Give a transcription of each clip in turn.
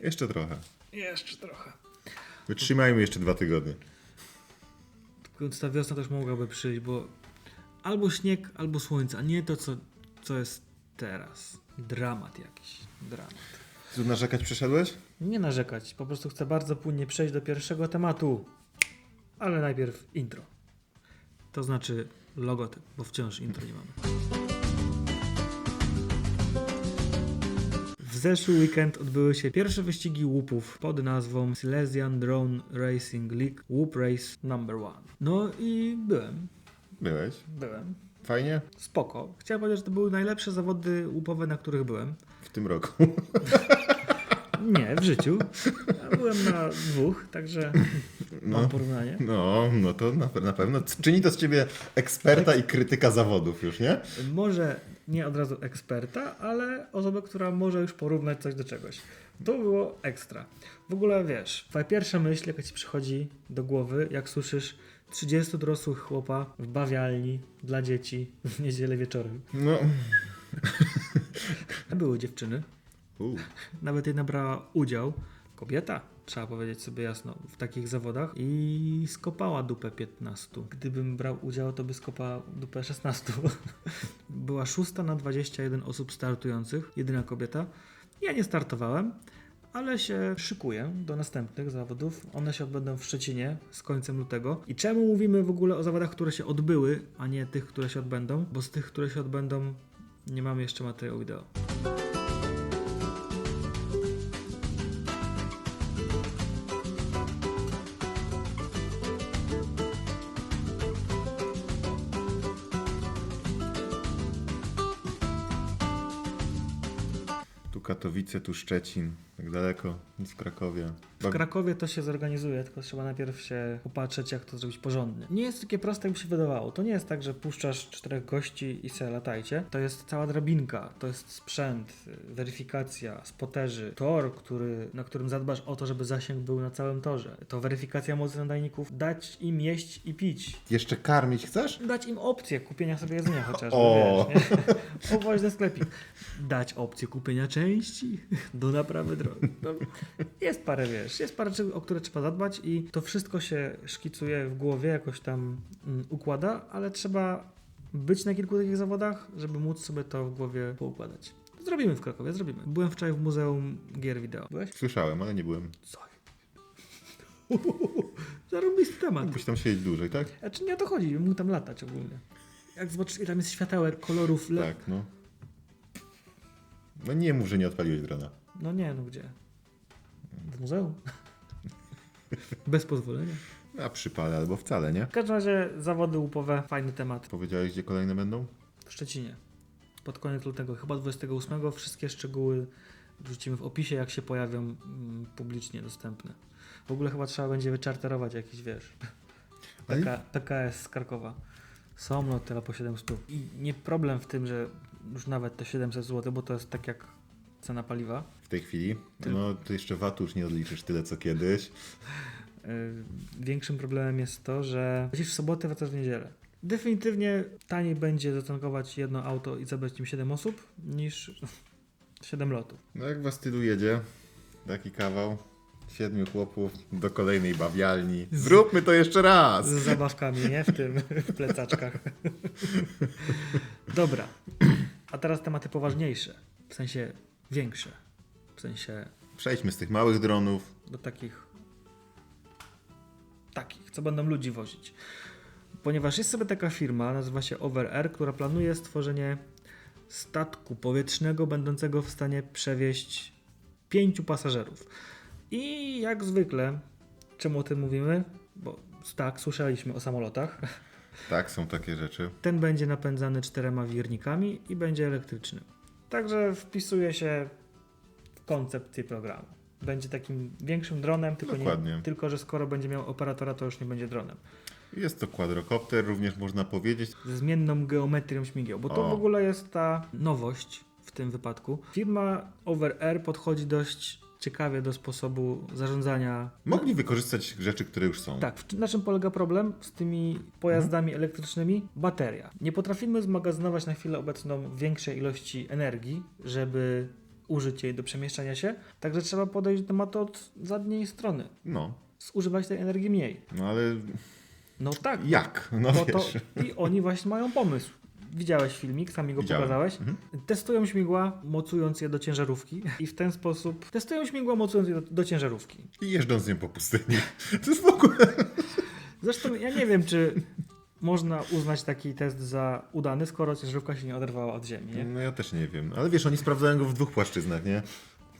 Jeszcze trochę. Jeszcze trochę. Wytrzymajmy jeszcze dwa tygodnie. Więc ta wiosna też mogłaby przyjść, bo albo śnieg, albo słońce, a nie to, co, co jest teraz. Dramat jakiś. Dramat. Tu narzekać przeszedłeś? Nie narzekać, po prostu chcę bardzo płynnie przejść do pierwszego tematu. Ale najpierw intro. To znaczy logotyp, bo wciąż intro nie mamy. W zeszły weekend odbyły się pierwsze wyścigi łupów pod nazwą Silesian Drone Racing League Whoop Race Number One. No i byłem, Byłeś. byłem. Fajnie? Spoko. Chciałem powiedzieć, że to były najlepsze zawody łupowe, na których byłem. W tym roku. Nie, w życiu. Ja byłem na dwóch, także mam No. porównanie. No, no to na, na pewno. Czyni to z ciebie eksperta i krytyka zawodów już, nie? Może nie od razu eksperta, ale osobę, która może już porównać coś do czegoś. To było ekstra. W ogóle wiesz, twoja pierwsza myśl, jaka ci przychodzi do głowy, jak słyszysz 30 dorosłych chłopa w bawialni dla dzieci w niedzielę wieczorem. No. Były dziewczyny, U. nawet jedna brała udział, kobieta, trzeba powiedzieć sobie jasno, w takich zawodach i skopała dupę 15. Gdybym brał udział, to by skopała dupę 16. Była szósta na 21 osób startujących, jedyna kobieta. Ja nie startowałem, ale się szykuję do następnych zawodów. One się odbędą w Szczecinie z końcem lutego. I czemu mówimy w ogóle o zawodach, które się odbyły, a nie tych, które się odbędą? Bo z tych, które się odbędą, nie mamy jeszcze materiału wideo. Katowice, tu Szczecin. Tak daleko, nic w Krakowie. W Krakowie to się zorganizuje, tylko trzeba najpierw się popatrzeć, jak to zrobić porządnie. Nie jest takie proste, jakby się wydawało. To nie jest tak, że puszczasz czterech gości i se latajcie. To jest cała drabinka, to jest sprzęt, weryfikacja, spoterzy, tor, który, na którym zadbasz o to, żeby zasięg był na całym torze. To weryfikacja mocy nadajników, dać im jeść i pić. Jeszcze karmić chcesz? Dać im opcję kupienia sobie jedzenia chociażby, O. wiesz, nie? Owoźny sklepik. Dać opcję kupienia części do naprawy drogi. No, jest parę, wiesz, jest parę rzeczy, o które trzeba zadbać i to wszystko się szkicuje w głowie, jakoś tam mm, układa, ale trzeba być na kilku takich zawodach, żeby móc sobie to w głowie poukładać. Zrobimy w Krakowie, zrobimy. Byłem wczoraj w Muzeum Gier Wideo. Byłeś? Słyszałem, ale nie byłem. Co? Zarobisty temat. Mógłbyś tam siedzieć dłużej, tak? Znaczy nie o to chodzi, mógł tam latać ogólnie. Jak zobaczysz, ile tam jest światełek, kolorów, le... Tak, no. No nie mów, że nie odpaliłeś drona. No nie, no gdzie? W muzeum. Bez pozwolenia. A przypale albo wcale, nie? W każdym razie zawody łupowe, fajny temat. Powiedziałeś, gdzie kolejne będą? W Szczecinie. Pod koniec lutego, chyba 28. Wszystkie szczegóły wrzucimy w opisie, jak się pojawią mm, publicznie dostępne. W ogóle chyba trzeba będzie wyczarterować jakiś, wiesz, PK, PKS z Krakowa. Są loty po 700. I nie problem w tym, że już nawet te 700 zł, bo to jest tak jak cena paliwa. W tej chwili? No, to jeszcze VAT już nie odliczysz tyle, co kiedyś. Yy, Większym problemem jest to, że lecisz w sobotę, wracasz w niedzielę. Definitywnie taniej będzie zatankować jedno auto i zabrać nim 7 osób niż 7 lotów. No jak was tylu jedzie, taki kawał, siedmiu chłopów do kolejnej bawialni. Zróbmy to jeszcze raz! Z zabawkami, nie? W tym, w plecaczkach. Dobra. A teraz tematy poważniejsze. W sensie większe. W sensie Przejdźmy z tych małych dronów. do takich takich, co będą ludzi wozić. Ponieważ jest sobie taka firma, nazywa się OverAir, która planuje stworzenie statku powietrznego będącego w stanie przewieźć pięciu pasażerów. I jak zwykle, czemu o tym mówimy? Bo tak, słyszeliśmy o samolotach. Tak, są takie rzeczy. Ten będzie napędzany czterema wirnikami i będzie elektryczny. Także wpisuje się w koncepcję programu. Będzie takim większym dronem, tylko, Dokładnie. nie, tylko że skoro będzie miał operatora, to już nie będzie dronem. Jest to quadrocopter, również można powiedzieć. Ze zmienną geometrią śmigieł, bo to O. w ogóle jest ta nowość w tym wypadku. Firma OverAir podchodzi dość ciekawie do sposobu zarządzania Mogli wykorzystać rzeczy, które już są. Tak, na czym polega problem z tymi pojazdami elektrycznymi? Bateria. Nie potrafimy zmagazynować na chwilę obecną większej ilości energii, żeby użyć jej do przemieszczania się, także trzeba podejść do tematu od zadniej strony. No, Zużywać tej energii mniej. no ale No tak, jak? No to wiesz. i oni właśnie mają pomysł. Widziałeś filmik, sami go Widziałem. pokazałeś. Mhm. Testują śmigła, mocując je do ciężarówki i w ten sposób testują śmigła, mocując je do, do ciężarówki. I jeżdżąc z nią po pustyni. To jest w ogóle... Zresztą ja nie wiem, czy można uznać taki test za udany, skoro ciężarówka się nie oderwała od ziemi. Nie? No ja też nie wiem. Ale wiesz, oni sprawdzają go w dwóch płaszczyznach, nie?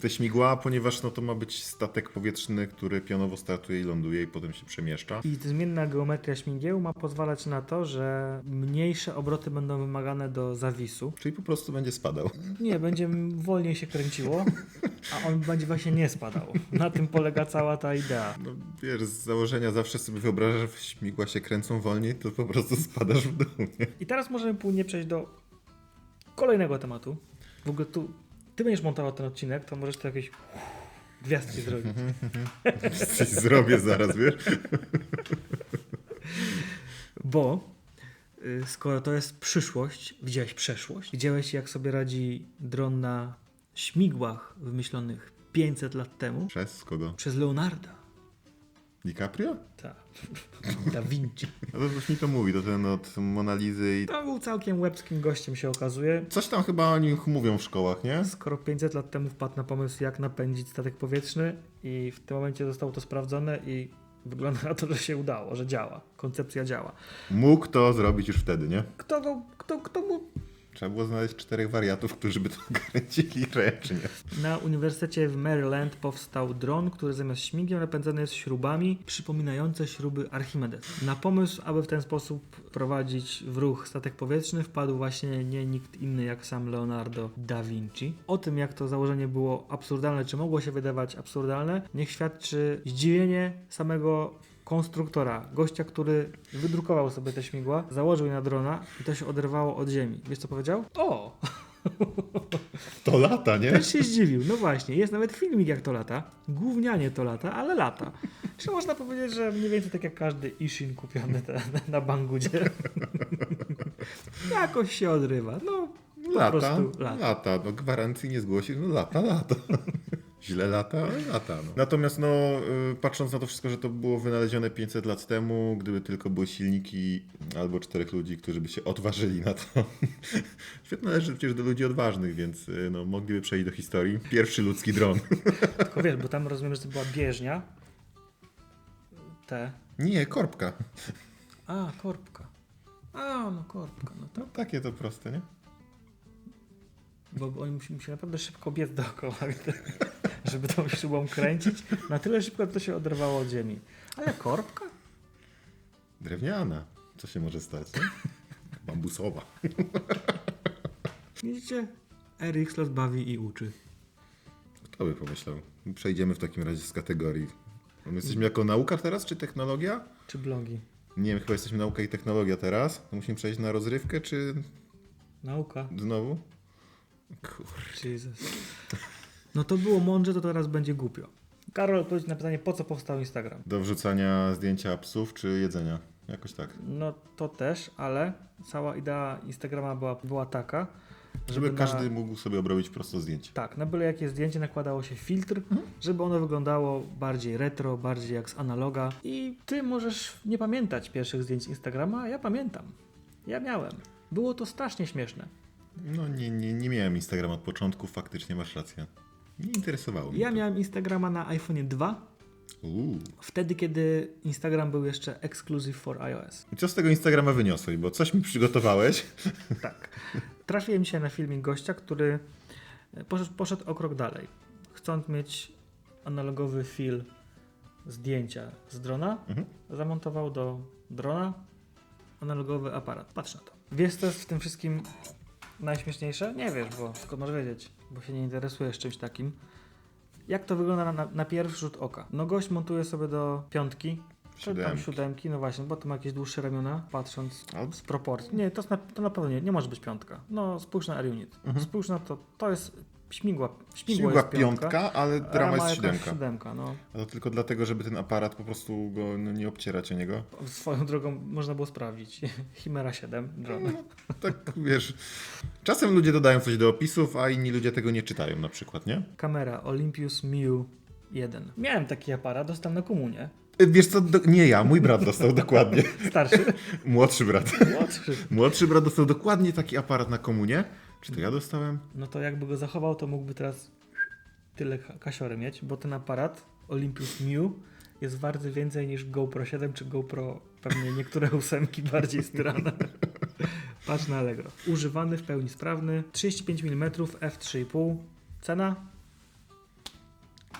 Te śmigła, ponieważ no to ma być statek powietrzny, który pionowo startuje i ląduje i potem się przemieszcza. I zmienna geometria śmigieł ma pozwalać na to, że mniejsze obroty będą wymagane do zawisu. Czyli po prostu będzie spadał. Nie, będzie wolniej się kręciło, a on będzie właśnie nie spadał. Na tym polega cała ta idea. No wiesz, z założenia zawsze sobie wyobrażasz, że śmigła się kręcą wolniej, to po prostu spadasz w dół, nie? I teraz możemy płynnie przejść do kolejnego tematu. W ogóle tu ty będziesz montował ten odcinek, to możesz tu jakieś gwiazdki zrobić. Coś zrobię zaraz, wiesz? Bo y, skoro to jest przyszłość, widziałeś przeszłość, widziałeś jak sobie radzi dron na śmigłach wymyślonych 500 lat temu Przez kogo? przez Leonarda. DiCaprio? Tak. Da Vinci. No to już mi to mówi, to ten od Monalizy i... To był całkiem łebskim gościem się okazuje. Coś tam chyba o nich mówią w szkołach, nie? Skoro 500 lat temu wpadł na pomysł, jak napędzić statek powietrzny, i w tym momencie zostało to sprawdzone, i wygląda na to, że się udało, że działa. Koncepcja działa. Mógł to zrobić już wtedy, nie? Kto, go, kto, kto mu Trzeba było znaleźć czterech wariatów, którzy by to kręcili ręcznie. Na Uniwersytecie w Maryland powstał dron, który zamiast śmigieł napędzany jest śrubami przypominające śruby Archimedes. Na pomysł, aby w ten sposób prowadzić w ruch statek powietrzny, wpadł właśnie nie nikt inny jak sam Leonardo da Vinci. O tym, jak to założenie było absurdalne, czy mogło się wydawać absurdalne, niech świadczy zdziwienie samego konstruktora, gościa, który wydrukował sobie te śmigła, założył je na drona i to się oderwało od ziemi. Wiesz co powiedział? O! To lata, nie? Też się zdziwił. No właśnie, jest nawet filmik jak to lata. Gównianie to lata, ale lata. Czy można powiedzieć, że mniej więcej tak jak każdy Ishin kupiony te, na Bangudzie. Jakoś się odrywa. No, po Lata, prostu lata. lata. No gwarancji nie zgłosisz, no lata, lata. Źle lata, ale lata. No. Natomiast no, y, patrząc na to wszystko, że to było wynalezione 500 lat temu, gdyby tylko były silniki albo czterech ludzi, którzy by się odważyli na to. Świat należy przecież do ludzi odważnych, więc y, no, mogliby przejść do historii. Pierwszy ludzki dron. Tylko wiesz, bo tam rozumiem, że to była bieżnia. Te. Nie, korbka. A, korbka. A, no korbka, no to. No takie to proste, nie? Bo oni musi, musi naprawdę szybko biec dookoła, żeby tą śrubą kręcić. Na tyle szybko, że to się oderwało od ziemi. Ale korbka? Drewniana. Co się może stać? Nie? Bambusowa. Widzicie? Eriks los bawi i uczy. Kto by pomyślał? Przejdziemy w takim razie z kategorii. My jesteśmy jako nauka teraz, czy technologia? Czy blogi? Nie wiem, chyba jesteśmy nauka i technologia teraz. To musimy przejść na rozrywkę, czy Nauka. znowu? Kur... Jesus. No to było mądrze, to teraz będzie głupio. Karol, odpowiedź na pytanie, po co powstał Instagram? Do wrzucania zdjęcia psów, czy jedzenia? Jakoś tak. No to też, ale cała idea Instagrama była, była taka, żeby, Żeby na, każdy mógł sobie obrobić prosto zdjęcie. Tak, na byle jakie zdjęcie nakładało się filtr, żeby ono wyglądało bardziej retro, bardziej jak z analoga. I ty możesz nie pamiętać pierwszych zdjęć Instagrama, a ja pamiętam. Ja miałem. Było to strasznie śmieszne. No nie, nie, nie miałem Instagrama od początku, faktycznie masz rację. Nie interesowało mnie Ja to. miałem Instagrama na iPhone 2, Uuu. wtedy kiedy Instagram był jeszcze exclusive for iOS. I co z tego Instagrama wyniosłeś? Bo coś mi przygotowałeś. Tak. Trafiłem dzisiaj na filmik gościa, który poszedł, poszedł o krok dalej. Chcąc mieć analogowy fil zdjęcia z drona, Mhm. zamontował do drona analogowy aparat. Patrz na to. Wiesz, co jest w tym wszystkim najśmieszniejsze? Nie wiesz, bo skąd możesz wiedzieć, bo się nie interesujesz czymś takim. Jak to wygląda na, na pierwszy rzut oka? No gość montuje sobie do piątki, czy tam Siódemki. siódemki, no właśnie, bo to ma jakieś dłuższe ramiona, patrząc Albo- z proporcji. Nie, to, na, to na pewno nie, nie może być piątka. No spójrz na Air Unit. Mhm. Spójrz na to, to jest Śmigła, śmigło Śmigła jest piątka, piątka, ale rama jest siódemka. siódemka no. A to tylko dlatego, żeby ten aparat po prostu go no, nie obcierać o niego. Swoją drogą można było sprawdzić. Chimera 7 drona. Tak, wiesz, czasem ludzie dodają coś do opisów, a inni ludzie tego nie czytają na przykład, nie? Kamera Olympus Miu 1. Miałem taki aparat, dostałem na komunie. Y, Wiesz co, do, nie ja, mój brat dostał dokładnie. Starszy. Młodszy brat. Młodszy. Młodszy brat dostał dokładnie taki aparat na komunie. Czy to ja dostałem? No to jakby go zachował, to mógłby teraz tyle ka- kasiory mieć, bo ten aparat Olympus Miu jest warty więcej niż GoPro 7 czy GoPro pewnie niektóre ósemki bardziej styrane. Patrz na Allegro. Używany, w pełni sprawny, 35 mm f3,5. Cena?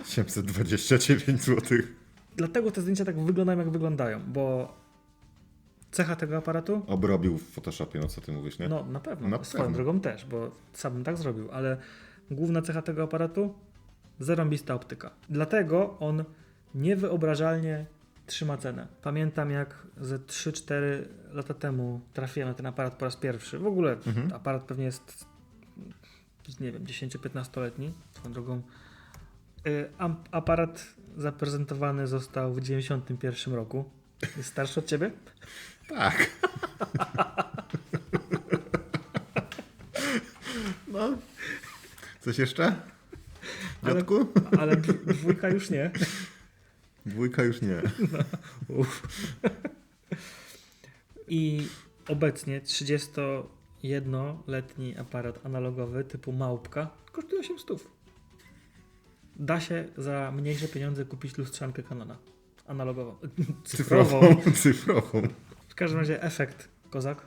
829 zł. Dlatego te zdjęcia tak wyglądają jak wyglądają, bo cecha tego aparatu Obrobił w Photoshopie, no co ty mówisz, nie? No, na pewno. Na Swoją pewno. drogą też, bo sam bym tak zrobił, ale główna cecha tego aparatu zarąbista optyka. Dlatego on niewyobrażalnie trzyma cenę. Pamiętam jak ze 3-4 lata temu trafiłem na ten aparat po raz pierwszy. W ogóle Mhm. aparat pewnie jest nie wiem, 10-15-letni swoją drogą. Y, Aparat zaprezentowany został w 91 roku. Jest starszy od ciebie? Tak. No. Coś jeszcze? Ale- Dziadku? Ale dw- dwójka już nie. Dwójka już nie. Uff. I obecnie 31-letni aparat analogowy typu małpka kosztuje 800. Da się za mniejsze pieniądze kupić lustrzankę Canona. Analogową. Cyfrową. Cyfrową. Cyfrową. W każdym razie efekt kozak.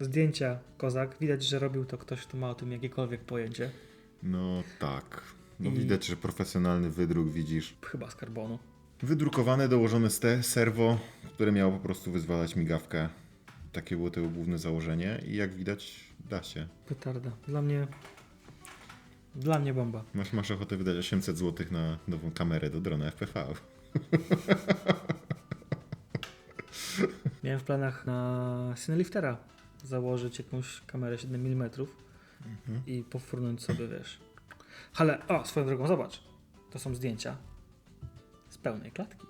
Zdjęcia kozak. Widać, że robił to ktoś, kto ma o tym jakiekolwiek pojęcie. No tak. No I- widać, że profesjonalny wydruk widzisz. Chyba z karbonu. Wydrukowane, dołożone ste- serwo, które miało po prostu wyzwalać migawkę. Takie było tego główne założenie i jak widać da się. Petarda. Dla mnie... Dla mnie bomba. Masz, masz ochotę wydać 800 zł na nową kamerę do drona FPV. Miałem w planach na Cineliftera założyć jakąś kamerę 7 mm i pofrunąć sobie, wiesz. Ale, o, swoją drogą, zobacz. To są zdjęcia z pełnej klatki.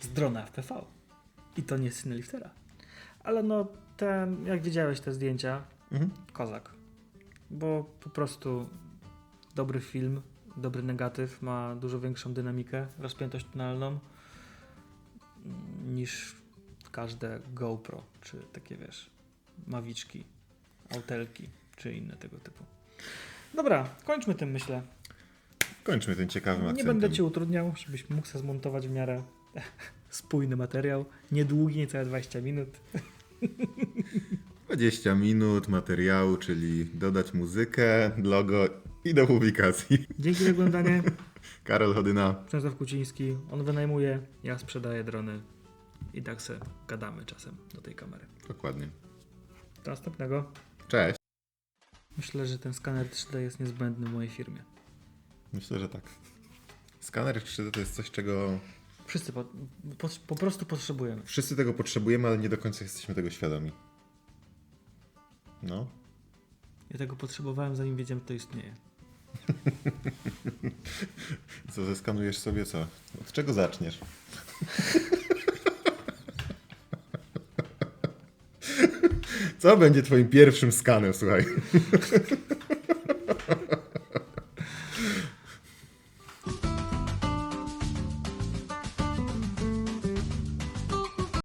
Z drona FPV. I to nie z Cineliftera. Ale no, ten, jak widziałeś te zdjęcia, Mhm. kozak. Bo po prostu dobry film, dobry negatyw ma dużo większą dynamikę, rozpiętość tonalną mm, niż każde GoPro, czy takie wiesz, mawiczki, autelki, czy inne tego typu. Dobra, kończmy tym myślę. Kończmy tym ciekawym Nie akcentem. będę Cię utrudniał, żebyś mógł sobie zmontować w miarę spójny materiał. Niedługi, niecałe 20 minut. 20 minut materiału, czyli dodać muzykę, logo i do publikacji. Dzięki za oglądanie. Karol Chodyna. Przemysław Kuciński, on wynajmuje, ja sprzedaję drony i tak se gadamy czasem do tej kamery. Dokładnie. Do następnego. Cześć. Myślę, że ten skaner 3D jest niezbędny w mojej firmie. Myślę, że tak. Skaner 3D to jest coś, czego Wszyscy po, po, po prostu potrzebujemy. wszyscy tego potrzebujemy, ale nie do końca jesteśmy tego świadomi. No. Ja tego potrzebowałem zanim wiedziałem, że to istnieje. Co, zeskanujesz sobie co? Od czego zaczniesz? Co będzie twoim pierwszym skanem, słuchaj?